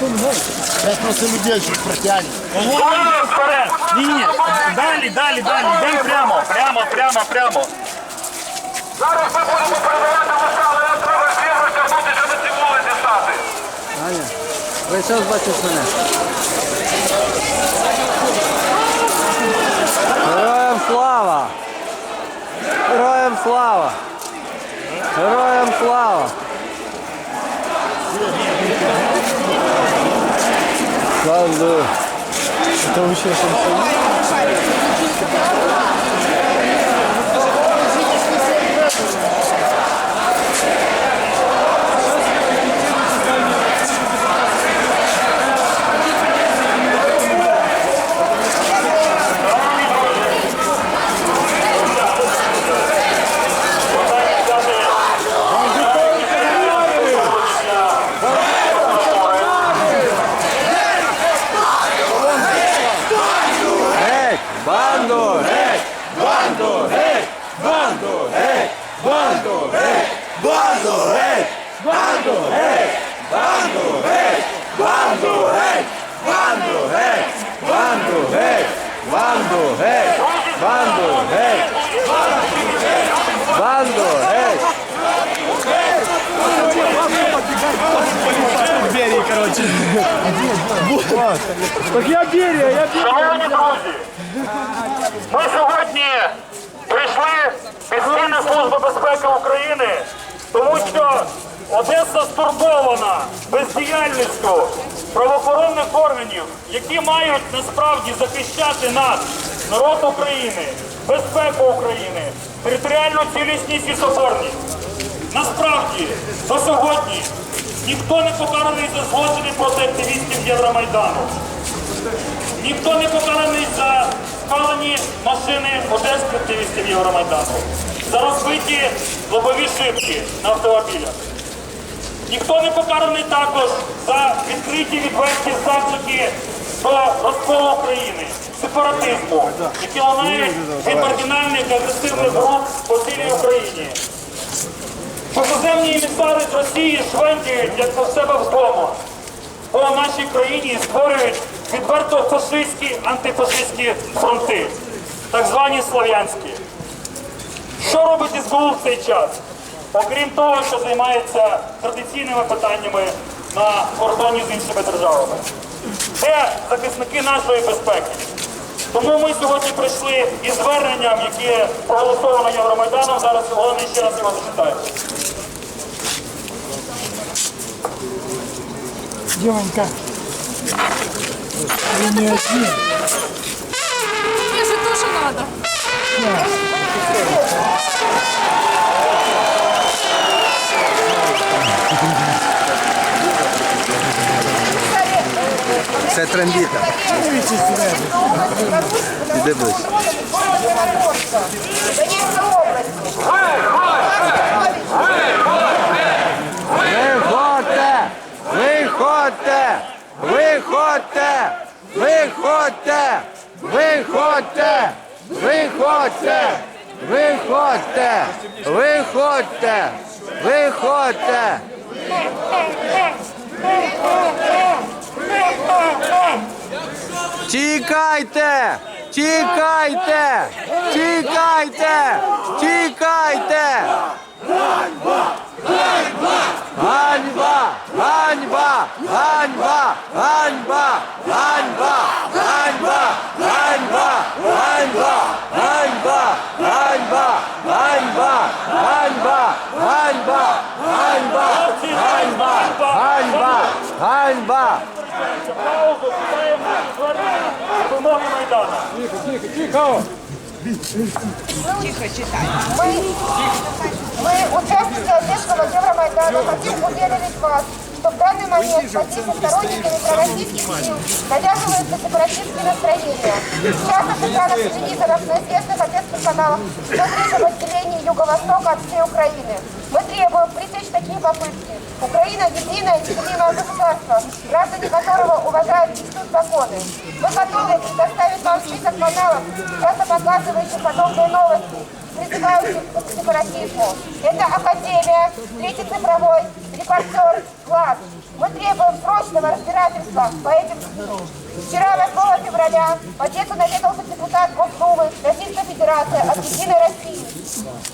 Сейчас просто людей чуть протянет. Вогонь йде вперед. Ні, ні. Далі, далі, далі. Йдемо прямо, прямо, прямо, прямо. Зараз ми будемо передавати листа, але нам треба всім розтягнутися на ці вулиці стати. Аня, весь час бачиш мене. Героям слава! Героям слава! Героям слава! Ладно. Что вы сейчас? Геть! Банду! Геть! Банду! Геть! Банду! Геть! Банду! Геть! Банду! Геть! Банду! Геть! Банду! Геть! Банду! Геть! Банду! Геть! Шановні друзі, ми сьогодні прийшли під Служби безпеки України, тому що Одеса стурбована бездіяльністю правоохоронних органів, які мають насправді захищати нас, народ України, безпеку України, територіальну цілісність і соборність. Насправді, до сьогодні ніхто не покараний за злочини проти активістів Євромайдану. Ніхто не покараний за спалені машини одеських активістів Євромайдану, за розбиті лобові шибки на автомобілях. Ніхто не покараний також за відкриті відверті заклики до розколу України, сепаратизму, які лунають від маргінальних і агресивних груп по цілій Україні. Позаземні емісари з Росії швендіють, як на себе вдома по нашій країні створюють відверто фашистські, антифашистські фронти, так звані слав'янські. Що робить СБУ в цей час? Окрім того, що займається традиційними питаннями на кордоні з іншими державами. Де захисники нашої безпеки? Тому ми сьогодні прийшли із зверненням, яке проголосовано Євромайданом. Зараз головне ще раз його зачитаю. Димонька, надо. Це трембіта. Іди ближче. Виходьте! Виходьте! Виходьте! Виходьте! Виходьте! Виходьте! Виходьте! Виходьте! Виходьте! Тікайте! Тікайте! Тікайте! Тікайте! Ганьба! Ганьба! Ганьба! Ганьба! Ганьба! Ганьба! Ганьба! Ганьба! Ганьба! Ганьба! Ганьба! Ганьба! Ганьба! Ганьба! Ганьба! Ганьба! Ганьба! Читаємо звернення вимоги Майдану. Мы, мы, участники Одесского Евромайдана, хотим уверить вас, что в данный момент позиции сторонниками пророссийских сил навязываются сепаратистские настроения. Сейчас на экранах телевизоров, на известных одесских каналах идет речь об отделении Юго-Востока от всей Украины. Мы требуем пресечь такие попытки. Украина – единое непобедимое государство, граждане которого уважают и чтут законы. Мы готовы предоставить вам список каналов, часто показывающих подобные новости, призывающих к сепаратизму. Это Академия, Третий цифровой, Репортер, Глаз. Мы требуем срочного разбирательства по этим. Вчера, 8 февраля, в Одессу наведался депутат Госдумы Российской Федерации от Единой России.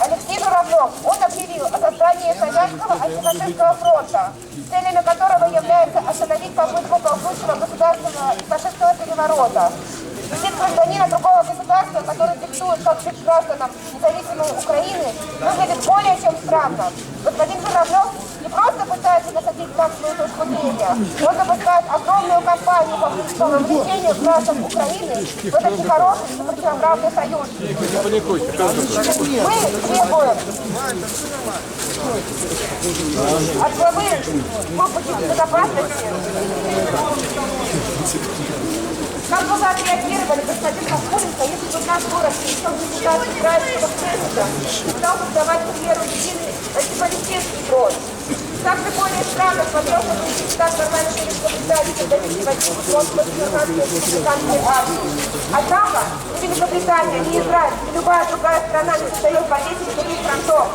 Алексей Журавлев, он объявил о создании Славянского антифашистского фронта, целями которого является остановить попытку ползущего государственного фашистского переворота. Как жить гражданам независимой Украины, выглядит более чем странно. Господин Журавлев не просто пытается насадить нам свою точку зрения, он запускает огромную кампанию по вовлечению граждан Украины в этот нехороший и противоправный союз. Мы требуем от главы службы безопасности бы вы отреагировали, господин Паскуленко, если бы наш город приехал депутат израильского президента и стал бы давать примеру единый антипалестинский фронт? Так же более странно смотрелся бы депутат парламента Великобритании, когда Вики Вадим фронт против республиканской армии. Однако ни Великобритания, ни Израиль, ни любая другая страна не создает по 10 других фронтов.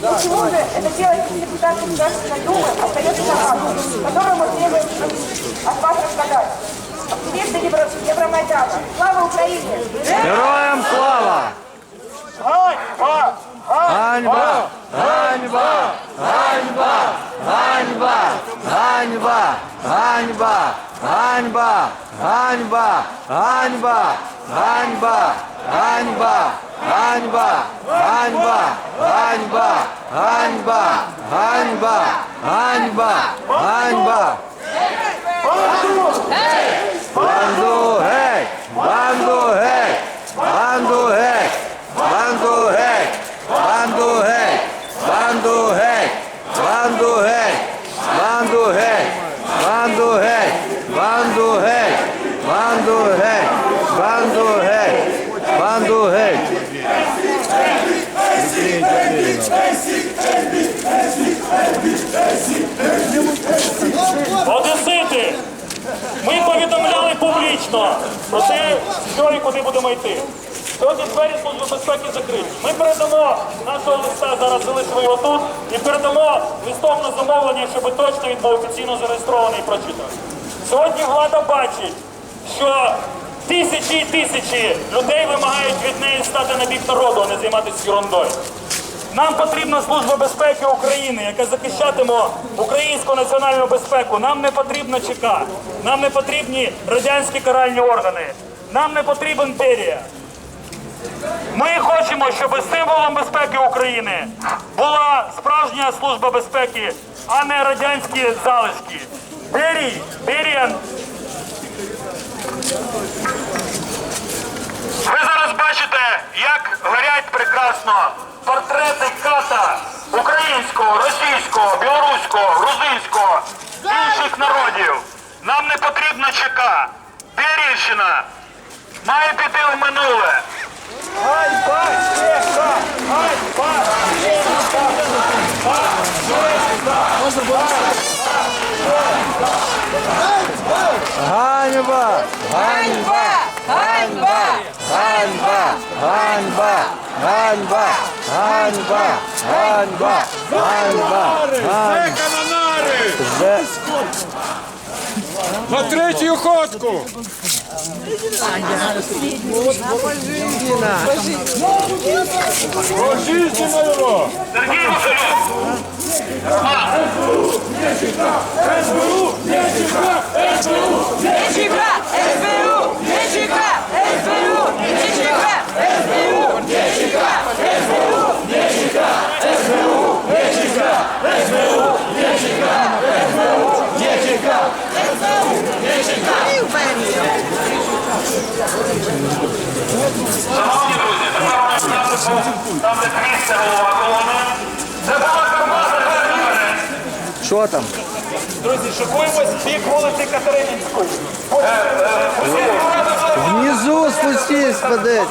Почему же это делает депутат Государственной Думы, остается загадкой, которую мы требуем от вас разгадать? Активисты Евро- Евромайдана. Слава Украине! Героям слава! Ганьба! Ганьба! Ганьба! Ганьба! Ганьба! Ганьба! Ганьба! Ганьба! Ганьба! Ганьба! Ганьба! Ганьба! Ганьба! Ганьба! Ганьба! Ганьба! Ганьба! Ганьба! Ганьба! 완소핵 куди будемо йти. Сьогодні двері Служби безпеки закриті. Ми передамо нашого листа, зараз залишимо його тут, і передамо листом на замовлення, щоб точно він був офіційно зареєстрований і прочитаний. Сьогодні влада бачить, що тисячі і тисячі людей вимагають від неї стати на бік народу, а не займатися ерундою. Нам потрібна служба безпеки України, яка захищатиме українську національну безпеку. Нам не потрібна ЧК, нам не потрібні радянські каральні органи, нам не потрібен Берія. Ми хочемо, щоб символом безпеки України була справжня служба безпеки, а не радянські залишки. Берій, Берія Ви зараз бачите, як горять прекрасно портрети ката українського, російського, білоруського, грузинського, інших народів. Нам не потрібна ЧК. Берівщина має піти в минуле. Ганьба! Ганьба! Ганьба! Ганьба! Ганьба! Ганьба! Ганьба! Ганьба! Ганьба! Ганьба! На третью ходку! Божите на його! Сергій Васильович! СБУ! Не сюди! СБУ! Не сюди! Там, де місце голова колони. Це була Карпата Гарнімене. Що там? Друзі, шокуємось бік вулиці Катеринівської. Внизу спустись, подайте.